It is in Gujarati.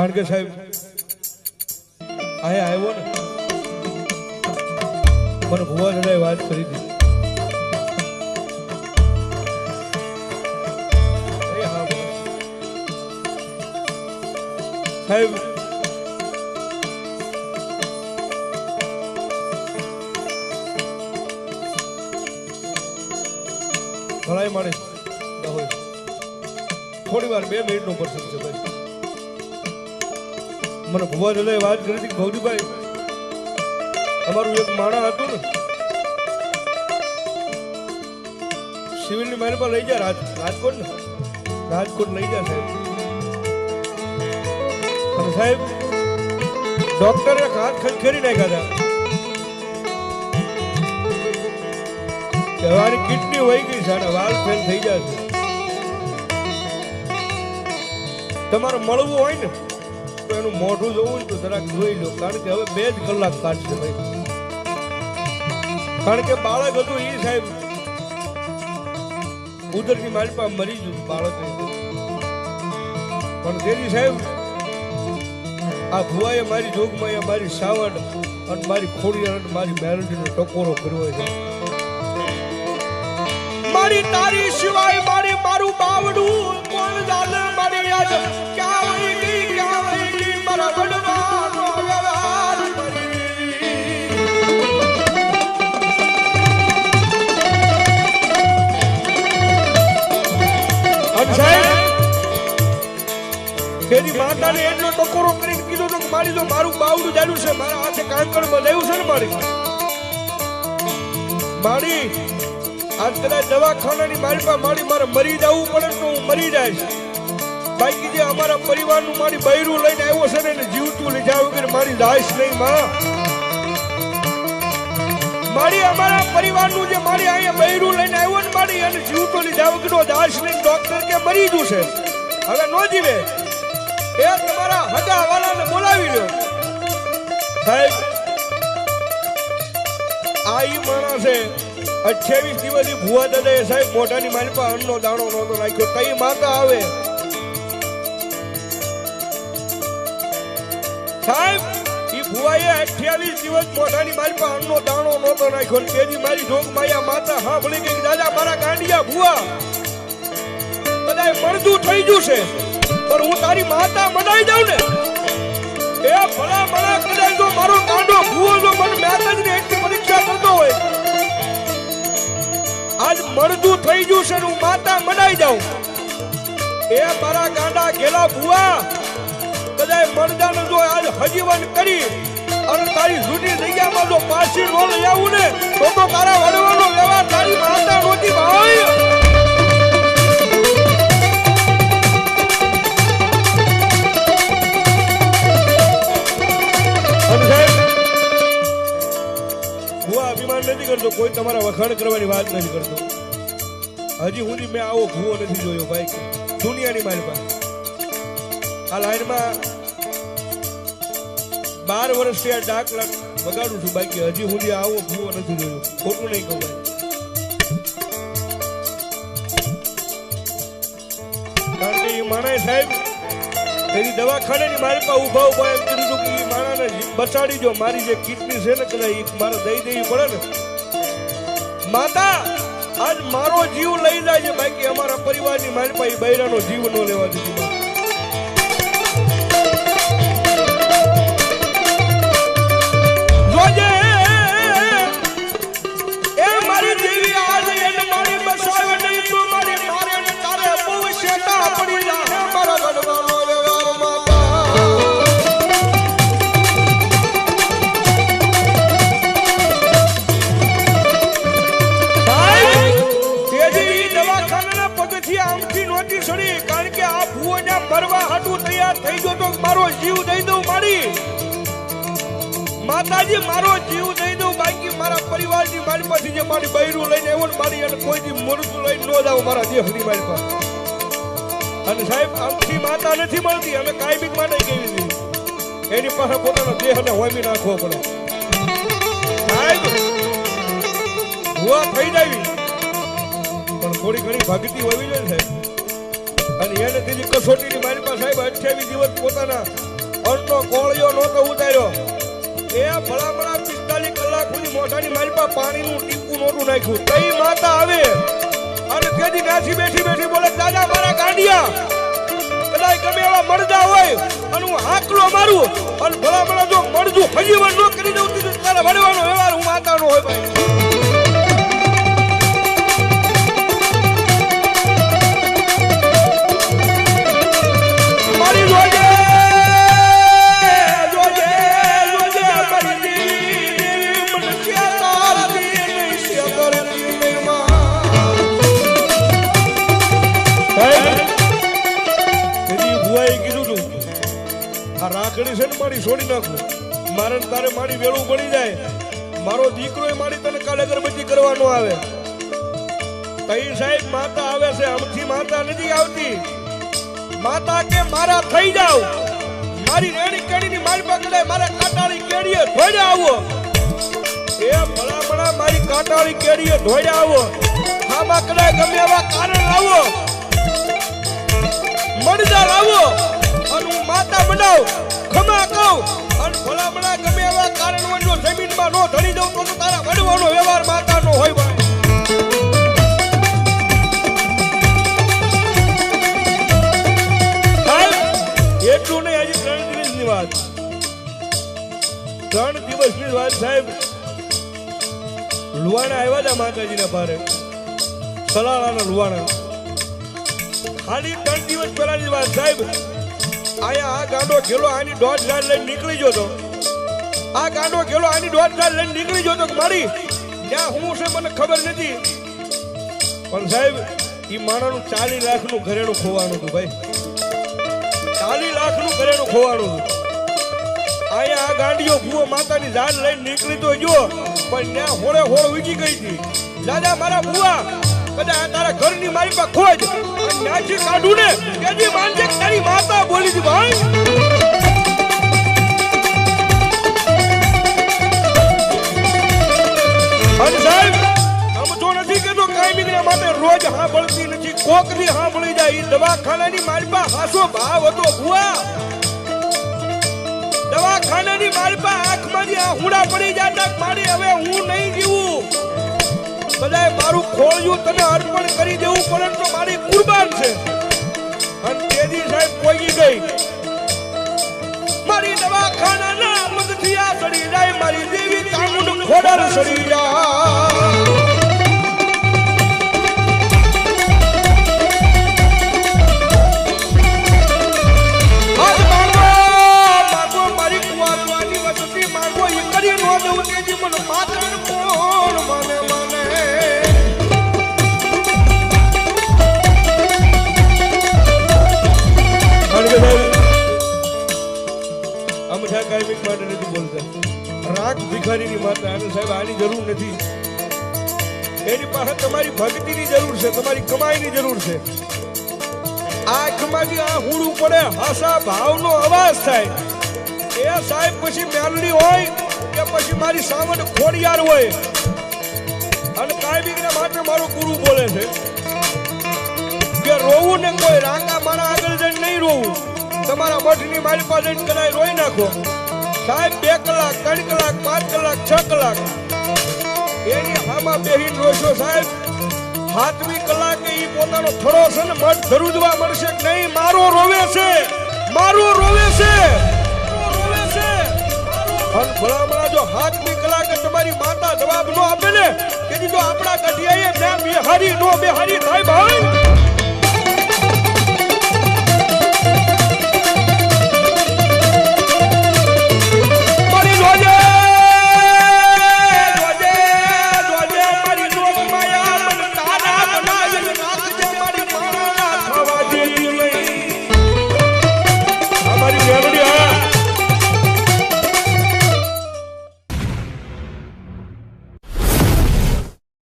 કારણ કે સાહેબ, અહીંયા આવ્યો ને મને ભુવા દાદાએ વાત કરી બોલો. સાહેબ, ભલાઈ માણસ થોડી વાર બે મિનિટનો પ્રસંગ છે, ભાઈ. મને ભુવા દાદાએ વાત કરી હતી ભવજીભાઈ અમારું એક માણા હતું ને સિવિલની મહેલમાં લઈ જા રાજ, રાજકોટ ને. રાજકોટ લઈ જા સાહેબ. અને સાહેબ, ડોક્ટરે હાથ ખંખેરી નાખ્યા હતા. તમારી મારી કિડની વહી ગઈ અને વાલ ફેલ થઈ જશે તમારે મળવું હોય ને એનું મોઢું જોવું તો જરાક જોઈ લો. કારણ કે હવે બે જ કલાક કાઢશે ભાઈ. કારણ કે બાળક હતું એ સાહેબ. ઉદરની પાસે મરી ગયું બાળક પણ તેની સાહેબ, આ ભુવાએ મારી જોગમાં મારી સાવડ અને મારી ખોડી અને મારી મેરડીનો ટકોરો કર્યો છે. મારી તારી સિવાય મારી મારું બાવડું કોણ જાણે મારી યાદ? ક્યાં તેની માતાને એટલો ટકોરો કરીને કીધું તો મારી તો મારું બાવડું જાડ્યું છે, મારા હાથે કાંકણ બનાવ્યું છે ને મારી મારી, આજ દવાખાનાની મારી પાસે મારે મરી જવું પડે તો હું મરી જાય બાકી જે અમારા પરિવારનું મારી બૈરું લઈને આવ્યો છે ને એને જીવતું જાવ વગર મારી લાશ નહીં માં. મારી અમારા પરિવારનું જે મારી અહીંયા બૈરું લઈને આવ્યો ને મારી, એને જીવતું લઈ જાવ વગર દાશ નહીં ડોક્ટર કે મરી ગયું છે. હવે ન જીવે. એ તમારા હગા વાળાને બોલાવી લ્યો. સાહેબ, આ ઈ માણસ છે. અઠ્યાવીસ દિવસથી ભુવા દાદાએ સાહેબ મોઢાની મારી પર અન્નનો દાણો નહોતો નાખ્યો. તઈ માતા આવે. સાહેબ ઈ ભુવાએ અઠ્યાવીસ દિવસ મોઢાની મારી પાસે અન્નનો દાણો નહોતો નાખ્યો. તેની મારી જોગ માયા માતા સાંભળી ગઈ કે દાદા, મારા ગાંડિયા ભુવા, બધાય મળતું થઈ ગયું છે. પણ હું તારી માતા મનાઈ જાઉં ને, એ ભલા ભલા કદાચ જો મારો કાંડો ભૂવો જો મને ને એટલી પરીક્ષા કરતો હોય. આજ મરદું થઈ ગયું છે હું માતા મનાઈ જાઉં એ મારા ગાંડા ગેલા ભૂવા કદાચ મળદાને જો આજ હજીવન કરી અને તારી જૂની જગ્યામાં જો પાછી નો લઈ આવું ને, તો તો તારા વડવાનો વ્યવહાર તારી માતા નહોતી ભાઈ. અભિમાન નથી કરતો, કોઈ તમારા વખાણ કરવાની વાત નથી કરતો. હજી સુધી મેં આવો ભૂવો નથી જોયો, ભાઈ. દુનિયાની મારી પાસે. આ લાઈનમાં બાર વર્ષથી આ ડાક લાખ વગાડું છું બાકી હજી સુધી આવો ભૂવો નથી જોયો. ખોટું નહીં કહું કારણ કે એ સાહેબ, એની દવાખાને મારી પાસે ઊભા ઊભા માણાને બચાડી જો મારી જે કિડની છે ને કદાચ મારે દઈ દેવી પડે ને. માતા, આજ મારો જીવ લઈ જાય છે બાકી અમારા પરિવારની મારી પાસે બૈરાનો જીવ ન લેવા દીધી. આમથી કારણ કે આ ભુવોને મરવા હાટું તૈયાર થઈ ગયો તો મારો જીવ દઈ દઉં મારી. માતાજી, મારો જીવ દઈ દઉં બાકી મારા પરિવારની મારી પાસે જે મારી બૈરું લઈને ને મારી અને કોઈ દી મરતું લઈને ન જાવ મારા દેહની મારી પાસે. અને સાહેબ, આમથી માતા નથી મળતી, અમે કાયમિક માટે કેવી દીધી એની પાસે પોતાનો દેહને હોમી નાખવો પડે. સાહેબ, ભુવા થઈ જાય પણ થોડી ઘણી ભગતી હોવી જોઈએ સાહેબ. અને એને દીધી કસોટીની પાસે સાહેબ અઠ્યાવીસ દિવસ પોતાના અન્નનો કોળિયો નહોતો ઉતાર્યો. એ ભલા ભલા પિસ્તાલીસ કલાક સુધી મોઢાની મારી પાસે પાણીનું ટીપું નહોતું નાખ્યું. તઈ માતા આવે. અને તેથી નાસી બેઠી બેઠી બોલે, દાદા, મારા ગાંડિયા કદાચ ગમે એવા મળતા હોય અને હું હાકલો મારું અને ભલા ભલા જો મળજું ફજીવન ન કરી દઉં તારા વડવાનો વ્યવહાર હું માતાનો રાખડી છે ને મારી છોડી નાખું. મારે તારે મારી વેળું પડી જાય. મારો દીકરો એ મારી તને કાલે અગરબત્તી કરવાનો આવે. તઈ સાહેબ, માતા આવે છે. આમથી માતા નથી આવતી. માતા કે મારા થઈ જાવ મારી રેણી કેડીની મારી પકડે. મારા કાટાળી કેડીએ ધોડે આવો. એ ભલા ભલા મારી કાટાળી કેડીએ ધોડે આવો. આમાં કદાચ ગમે એવા કારણ લાવો. મણદાર લાવો અને હું માતા બનાવ. ભલા ગમે એવા કારણ હોય જો જમીનમાં નો ધરી દઉં તો તારા વડવાનો વ્યવહાર માતાનો હોય ભાઈ. એટલું નહીં હજી ત્રણ દિવસની વાત. ત્રણ દિવસની વાત સાહેબ. લુવાણા આવ્યા હતા માતાજીના ભારે. સલાળાના લુવાણા ખાલી ત્રણ દિવસ પહેલાની વાત સાહેબ. આયા આ ગાંડો ઘેલો આની દોઢ ગાડ લઈને નીકળી ગયો તો. આ ગાંડો ખેલો આની દોઢ લઈને નીકળી ગયો તો કે મારી, ત્યાં હું છે મને ખબર નથી. પણ સાહેબ એ માણાનું ચાલીસ લાખનું ઘરેણું ખોવાનું હતું ભાઈ. ચાલીસ લાખનું ઘરેણું ખોવાનું હતું. અહીંયા આ ગાંડીઓ ભૂવો માતાની ઝાડ લઈને નીકળી તો જો પણ ત્યાં હોળે હોળ ઉગી ગઈ હતી. દાદા મારા ભૂવા કદાચ આ તારા ઘરની મારી પાસે ખોજ નાચી કાઢું ને માનજે તારી માતા બોલી હતી ભાઈ. રોજ સાંભળતી નથી. કોકરી સાંભળી જાય દવાખાનાની મારી પાસે હાસો ભાવ હતો ભૂવા. દવાખાનાની મારી પાસે આંખમાંથી આ હુડા પડી જાય મારી, હવે હું નહીં જીવું. બધાય મારું ખોળ્યું તને અર્પણ કરી દેવું, પરંતુ મારી કુરબાન છે. અને તેજી સાહેબ કોઈ ગઈ. મારી દવાખાનાના મગથી આ સડી જાય, મારી દેવી કામનું ખોડર સડી જાય. ભિખારીની માતા અને સાહેબ, આની જરૂર નથી. એની પાસે તમારી ભક્તિની જરૂર છે, તમારી કમાઈની જરૂર છે. આંખમાંથી આ હુડું પડે, હાસા ભાવનો અવાજ થાય. એ સાહેબ પછી મેલડી હોય કે પછી મારી સાવન ખોડિયાર હોય. અને કાયમિકના માટે મારું ગુરુ બોલે છે. કે રોવું ને કોઈ રાંગા મારા આગળ જઈને નહીં રોવું. તમારા મઠની મારી પાસે કદાચ રોઈ નાખો. સાહેબ, બે કલાક, ત્રણ કલાક, પાંચ કલાક, છ કલાક. એની હામાં બેહી રોશો સાહેબ. સાતમી કલાકે એ પોતાનો ખડો છે ને મઠ ધરુજવા મળશે નહીં? મારો રોવે છે. મારો રોવે છે. અને ભલા ભલા જો સાતમી કલાકે તમારી માતા જવાબ નો આપે ને, કે જો આપણા કઢિયાએ મેં બિહારી નો બિહારી થાય ભાઈ